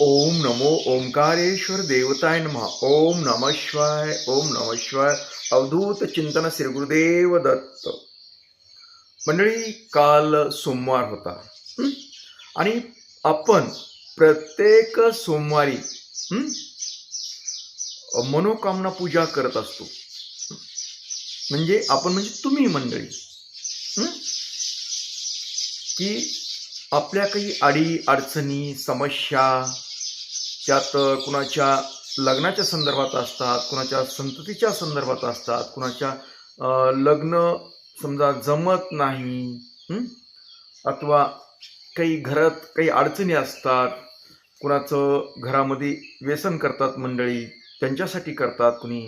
ओम नमो ओंकारेश्वर देवताय नमः। ओम नम शिवाय ओम नम शिवाय। अवधूत चिंतन श्री गुरुदेव दत्त। मंडळी काल सोमवार होता। आणि आपण प्रत्येक सोमवारी मनोकामना पूजा करत असतो। म्हणजे आपण म्हणजे तुम्ही मंडळी की आपल्या काही अडी अडचणी समस्या त्यात कुणाच्या लग्नाच्या संदर्भात असतात कुणाच्या संततीच्या संदर्भात असतात कुणाच्या लग्न समजा जमत नाही अथवा काही घरात काही अडचणी असतात कुणाचं घरामध्ये व्यसन करतात मंडळी त्यांच्यासाठी करतात कुणी?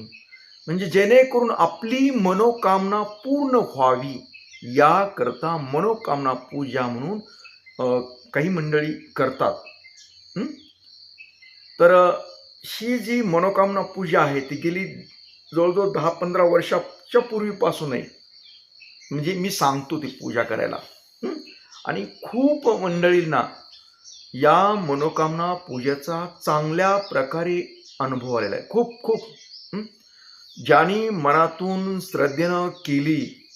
म्हणजे जेणेकरून आपली मनोकामना पूर्ण व्हावी याकरता मनोकामना पूजा म्हणून काही मंडळी करतात तर ही जी मनोकामना पूजा आहे ती गेली जवळजवळ दहा पंधरा वर्षाच्या पूर्वीपासूनही. म्हणजे मी सांगतो ती पूजा करायला. आणि खूप मंडळींना या मनोकामना पूजेचा चांगल्या प्रकारे अनुभव आलेला आहे. खूप खूप. ज्यांनी मनातून श्रद्धेनं केली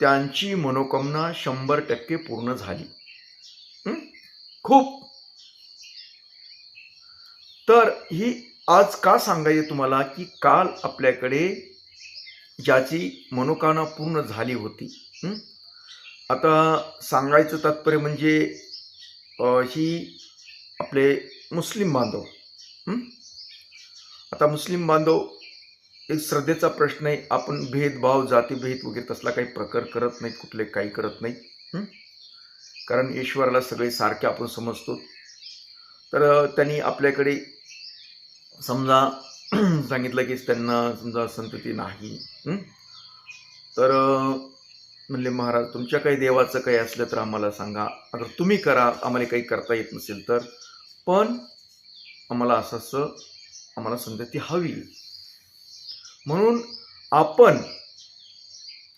त्यांची मनोकामना शंभर टक्के पूर्ण झाली. खूप. तर ही आज का सांगायचे तुम्हाला की काल आपल्याकडे ज्याची मनोकामना पूर्ण झाली होती आता सांगायचं तात्पर्य म्हणजे ही आपले मुस्लिम बांधव आता मुस्लिम बांधव एक श्रद्धेचा प्रश्न आहे. आपण भेदभाव जातीभेद वगैरे तसला काही प्रकार करत नाहीत कुठले काही करत नाही कारण ईश्वराला सगळे सारखे आपण समजतो. तर त्यांनी आपल्याकडे समजा सांगितलं की त्यांना समजा संतती नाही तर म्हणले महाराज तुमच्या काही देवाचं काही असलं तर आम्हाला सांगा. अगर तुम्ही करा आम्हाला काही करता येत नसेल तर. पण आम्हाला असं असं आम्हाला संतती हवी. म्हणून आपण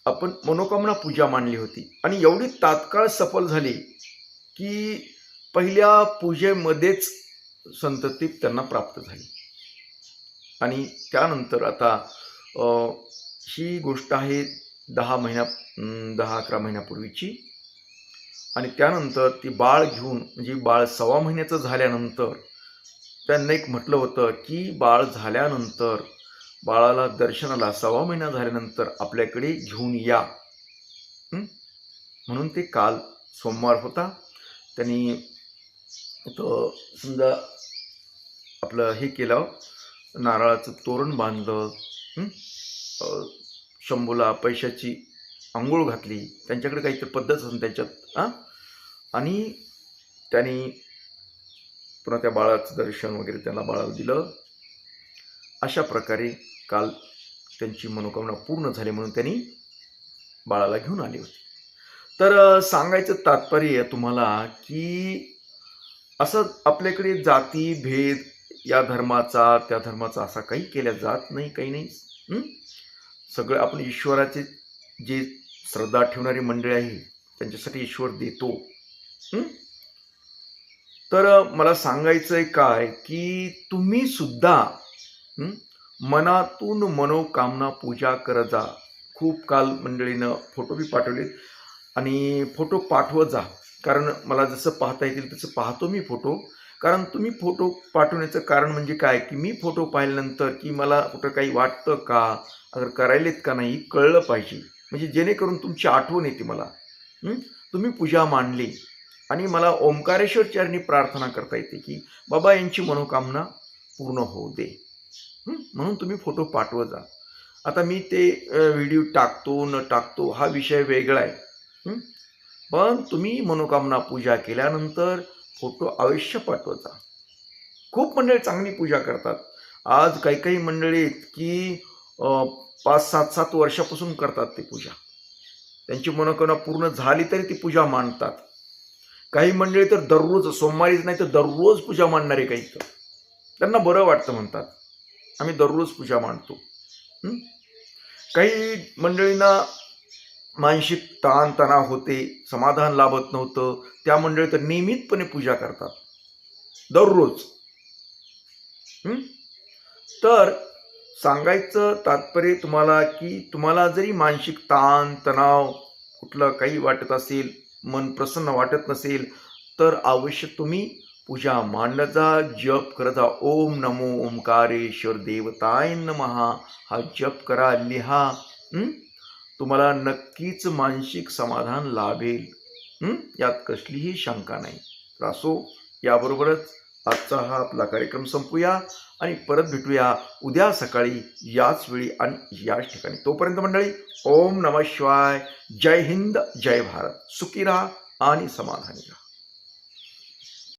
आपण मनोकामना पूजा मांडली होती आणि एवढी तात्काळ सफल झाली की पहिल्या पूजेमध्येच संतती त्यांना प्राप्त झाली. आणि त्यानंतर आता ही गोष्ट आहे दहा महिन्या दहा अकरा महिन्यापूर्वीची. आणि त्यानंतर ती बाळ घेऊन म्हणजे बाळ सव्वा महिन्याचं झाल्यानंतर त्यांना एक म्हटलं होतं की बाळ झाल्यानंतर बाळाला दर्शनाला सव्वा महिना झाल्यानंतर आपल्याकडे घेऊन या. म्हणून ते काल सोमवार होता. त्यांनी तो समजा आपलं हे केलं. नारळाचं तोरण बांधलं शंभूला पैशाची आंघोळ घातली. त्यांच्याकडे काहीतरी पद्धत असेल त्याच्यात हां? आणि त्यांनी पुन्हा त्या बाळाचं दर्शन वगैरे त्याला बाळाला दिलं. अशा प्रकारे काल त्यांची मनोकामना पूर्ण झाली म्हणून त्यांनी बाळाला घेऊन आली होती. तर सांगायचं तात्पर्य तुम्हाला की असं आपल्याकडे जाती भेद या धर्माचा त्या धर्माचा असा काही केल्या जात नाही काही नाही. सगळं आपण ईश्वराचे जे श्रद्धा ठेवणारी मंडळी आहे त्यांच्यासाठी ईश्वर देतो. तर मला सांगायचं आहे काय की तुम्ही सुद्धा मनातून मनोकामना पूजा करत जा. खूप काल मंडळीनं फोटो बी पाठवले आणि फोटो पाठवत जा. कारण मला जसं पाहता येतील तसं पाहतो मी फोटो. कारण तुम्ही फोटो पाठवण्याचं कारण म्हणजे काय? की मी फोटो पाहिल्यानंतर की मला कुठं काही वाटतं का? अगर करायलेत का नाही कळलं पाहिजे. म्हणजे जेणेकरून तुमची आठवण येते मला. तुम्ही पूजा मांडली आणि मला ओंकारेश्वर चरणी प्रार्थना करता येते की बाबा यांची मनोकामना पूर्ण होऊ दे. म्हणून तुम्ही फोटो पाठवत जा. आता मी ते व्हिडिओ टाकतो न टाकतो हा विषय वेगळा आहे. पण तुम्ही मनोकामना पूजा केल्यानंतर फोटो अवश्य पाठवायचा खूप मंडळी चांगली पूजा करतात. आज काही काही मंडळी आहेत की पाच सात सात वर्षापासून करतात ती पूजा. त्यांची मनोकामना पूर्ण झाली तरी ती पूजा मांडतात. काही मंडळी तर दररोज सोमवारीच नाही तर दररोज पूजा मांडणारे काही तर. त्यांना बरं वाटतं म्हणतात. आम्ही दररोज पूजा मांडतो. काही मंडळींना मानसिक ताण तणाव होते समाधान लाभत नव्हतं. त्या मंडळी तर नियमितपणे पूजा करतात. दररोज. तर सांगायचं तात्पर्य तुम्हाला की तुम्हाला जरी मानसिक ताण तणाव कुठलं काही वाटत असेल मन प्रसन्न वाटत नसेल तर अवश्य तुम्ही पूजा मांडत जा जप करत जा. ओम नमो ओंकारेश्वर देवताय नमहा हा जप करा लिहा. तुम्हाला नक्कीच मानसिक समाधान लाभेल. यात कसलीही शंका नाही. तर असो याबरोबरच आजचा हा आपला कार्यक्रम संपूया आणि परत भेटूया उद्या सकाळी याच वेळी आणि याच ठिकाणी. तोपर्यंत मंडळी ओम नम शिवाय. जय हिंद जय भारत. सुखी राहा आणि समाधानी राहा.